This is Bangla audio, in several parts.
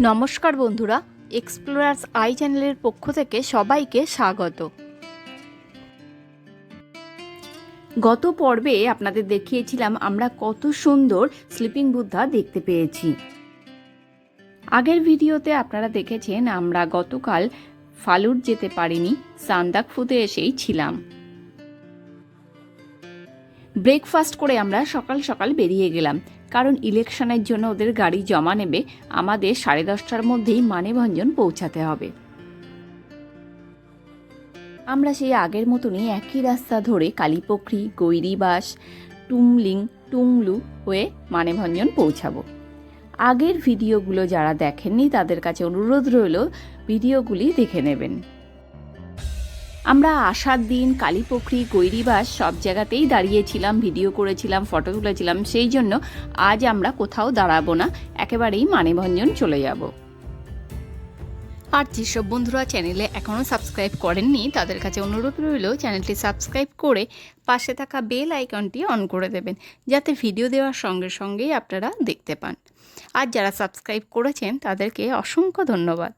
নমস্কার বন্ধুরা এক্সপ্লোরার্স আই চ্যানেলের পক্ষ থেকে সবাইকে স্বাগত। গত পর্বে আপনাদের দেখিয়েছিলাম আমরা কত সুন্দর স্লিপিং বুদ্ধা দেখতে পেয়েছি। আগের ভিডিওতে আপনারা দেখেছেন আমরা গতকাল ফালুট যেতে পারিনি, সান্দাকফুতে এসেই ছিলাম। ব্রেকফাস্ট করে আমরা সকাল সকাল বেরিয়ে গেলাম। কারণ ইলেকশনের জন্য ওদের গাড়ি জমা নেবে, আমাদের সাড়ে দশটার মধ্যেই মানেভঞ্জন পৌঁছাতে হবে। আমরা সেই আগের মতনই একই রাস্তা ধরে কালীপোখরি গৈরিবাস, টুমলিং টুংলু হয়ে মানেভঞ্জন পৌঁছাবো। আগের ভিডিওগুলো যারা দেখেননি, তাদের কাছে অনুরোধ রইল, ভিডিওগুলি দেখে নেবেন। আমরা আসার দিন কালীপুখরি গৈরিবাস সব জায়গাতেই দাঁড়িয়েছিলাম, ভিডিও করেছিলাম, ফটো তুলেছিলাম। সেই জন্য আজ আমরা কোথাও দাঁড়াবো না, একেবারেই মানেভঞ্জন চলে যাব। আর যেসব বন্ধুরা চ্যানেলে এখনও সাবস্ক্রাইব করেননি, তাদের কাছে অনুরোধ রইল, চ্যানেলটি সাবস্ক্রাইব করে পাশে থাকা বেল আইকনটি অন করে দেবেন, যাতে ভিডিও দেওয়ার সঙ্গে সঙ্গেই আপনারা দেখতে পান। আর যারা সাবস্ক্রাইব করেছেন, তাদেরকে অসংখ্য ধন্যবাদ।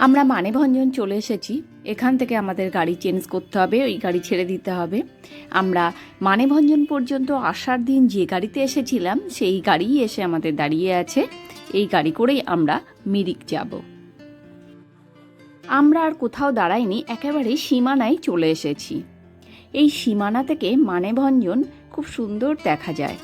আমরা মানেভঞ্জন চলে এসেছি। এখান থেকে আমাদের গাড়ি চেঞ্জ করতে হবে, ওই গাড়ি ছেড়ে দিতে হবে। আমরা মানেভঞ্জন পর্যন্ত আসার দিন যে গাড়িতে এসেছিলাম, সেই গাড়িই এসে আমাদের দাঁড়িয়ে আছে। এই গাড়ি করেই আমরা মিরিক যাব। আমরা আর কোথাও দাঁড়াইনি একেবারে সীমানায় চলে এসেছি। এই সীমানা থেকে মানেভঞ্জন খুব সুন্দর দেখা যায়।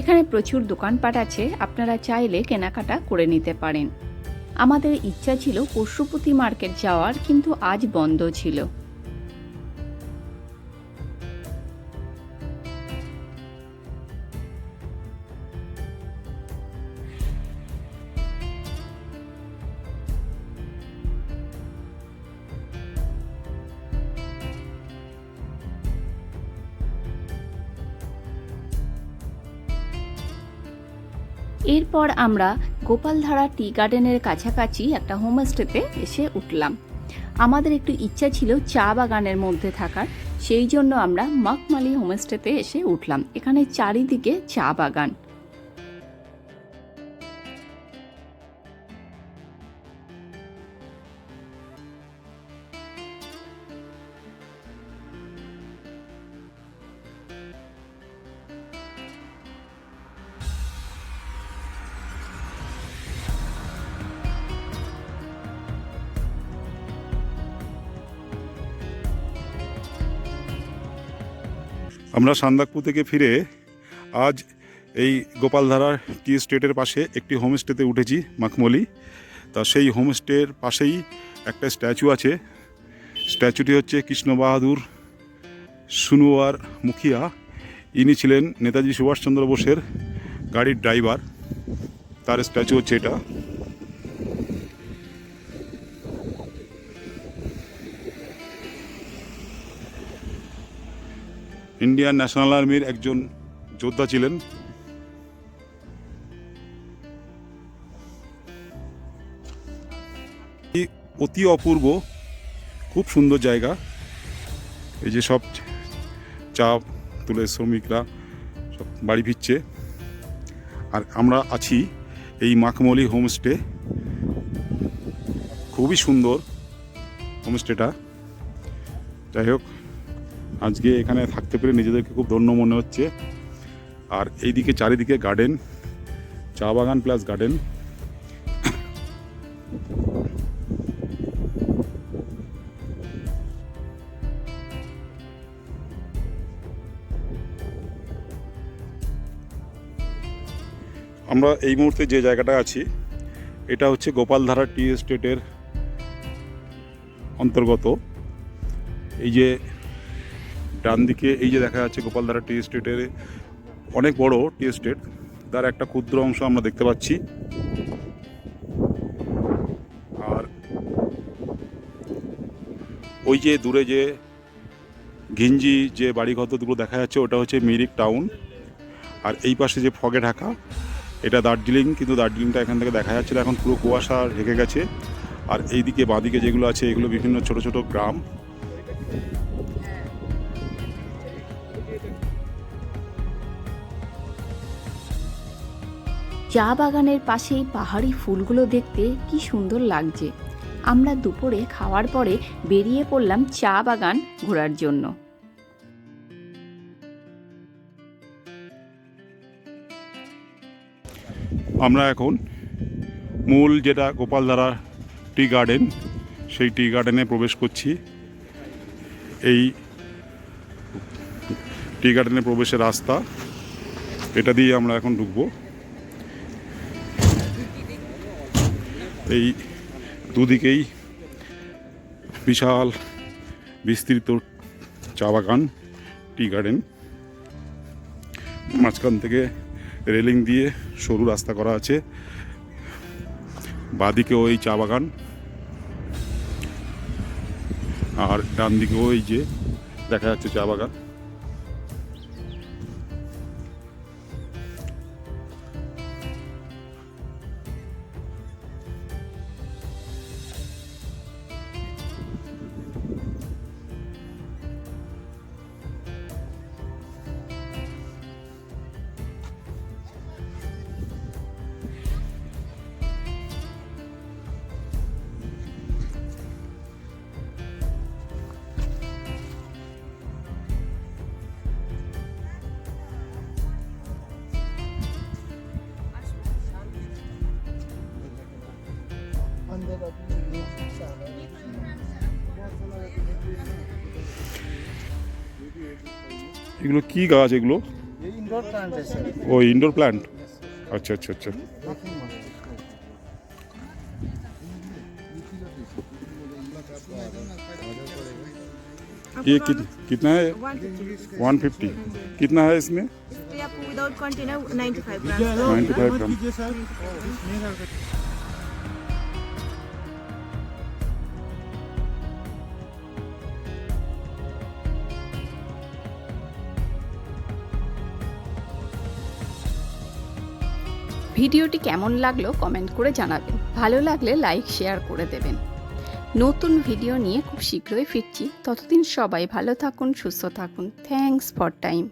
এখানে প্রচুর দোকানপাট আছে, আপনারা চাইলে কেনাকাটা করে নিতে পারেন। আমাদের ইচ্ছা ছিল পশুপতি মার্কেট যাওয়ার, কিন্তু আজ বন্ধ ছিল। এরপর আমরা গোপালধারা টি গার্ডেনের কাছাকাছি একটা হোমস্টেতে এসে উঠলাম। আমাদের একটু ইচ্ছা ছিল চা বাগানের মধ্যে থাকার, সেই জন্য আমরা মকমালি হোমস্টেতে এসে উঠলাম। এখানে চারিদিকে চা বাগান। আমরা সান্দাকপু থেকে ফিরে আজ এই গোপালধারার টি স্টেটের পাশে একটি হোমস্টেতে উঠেছি মাখমলি। তা সেই হোমস্টের পাশেই একটা স্ট্যাচু আছে। স্ট্যাচুটি হচ্ছে কৃষ্ণ বাহাদুর সুনুয়ার মুখিয়া। ইনি ছিলেন নেতাজি সুভাষচন্দ্র বোসের গাড়ির ড্রাইভার। তার স্ট্যাচু হচ্ছে এটা। ইন্ডিয়ান ন্যাশনাল আর্মির একজন যোদ্ধা ছিলেন। অতি অপূর্ব, খুব সুন্দর জায়গা। এই যে সব চা তুলে শ্রমিকরা সব বাড়ি ফিরছে। আর আমরা আছি এই মাখমলি হোমস্টে। খুবই সুন্দর হোমস্টেটা। যাই হোক আজকে এখানে থাকতে পেরে নিজেদেরকে খুব ধন্য মনে হচ্ছে। আর এইদিকে চারিদিকে গার্ডেন চা বাগান প্লাস গার্ডেন আমরা এই মুহূর্তে যে জায়গাটা আছি, এটা হচ্ছে গোপালধারা টি এস্টেটের অন্তর্গত। এই যে ডান দিকে এই যে দেখা যাচ্ছে গোপালধারা টি এস্টেটের অনেক বড় টি এস্টেট, তার একটা ক্ষুদ্র অংশ আমরা দেখতে পাচ্ছি। আর ওই যে দূরে যে ঘিঞ্জি যে বাড়িঘর দুটো দেখা যাচ্ছে, ওটা হচ্ছে মিরিক টাউন। আর এই পাশে যে ফগে ঢাকা, এটা দার্জিলিং, কিন্তু দার্জিলিংটা এখান থেকে দেখা যাচ্ছে এখন পুরো কুয়াশা ঢেকে গেছে। আর এইদিকে বাঁদিকে যেগুলো আছে, এগুলো বিভিন্ন ছোট ছোট গ্রাম। চা বাগানের পাশেই পাহাড়ি ফুলগুলো দেখতে কি সুন্দর লাগছে। আমরা দুপুরে খাওয়ার পরে বেরিয়ে পড়লাম চা বাগান ঘোরার জন্য। আমরা এখন মূল যেটা গোপালধারা টি গার্ডেন, সেই টি গার্ডেনে প্রবেশ করছি। এই টি গার্ডেনে প্রবেশের রাস্তা, এটা দিয়ে আমরা এখন ঢুকবো। এই দুদিকেই বিশাল বিস্তৃত চা বাগান, টি গার্ডেন। মাঝখান থেকে রেলিং দিয়ে সরু রাস্তা করা আছে। বাদিকেও এই চা বাগান। আর ডান দিকেও এই যে দেখা যাচ্ছে চা বাগান। এগুলো কি গাছ এগুলো ये इंडोर प्लांट है सर ও ইনডোর প্ল্যান্ট अच्छा अच्छा अच्छा ये कित, कितना है वन फिफ्टी कितना है इसमें पे आपको without container 95 gram ninety five gram ভিডিওটি কেমন লাগল কমেন্ট করে জানাবেন। ভালো লাগলে লাইক, শেয়ার করে দেবেন। নতুন ভিডিও নিয়ে খুব শীঘ্রই ফিরছি। ততদিন সবাই ভালো থাকুন, সুস্থ থাকুন। Thanks for time.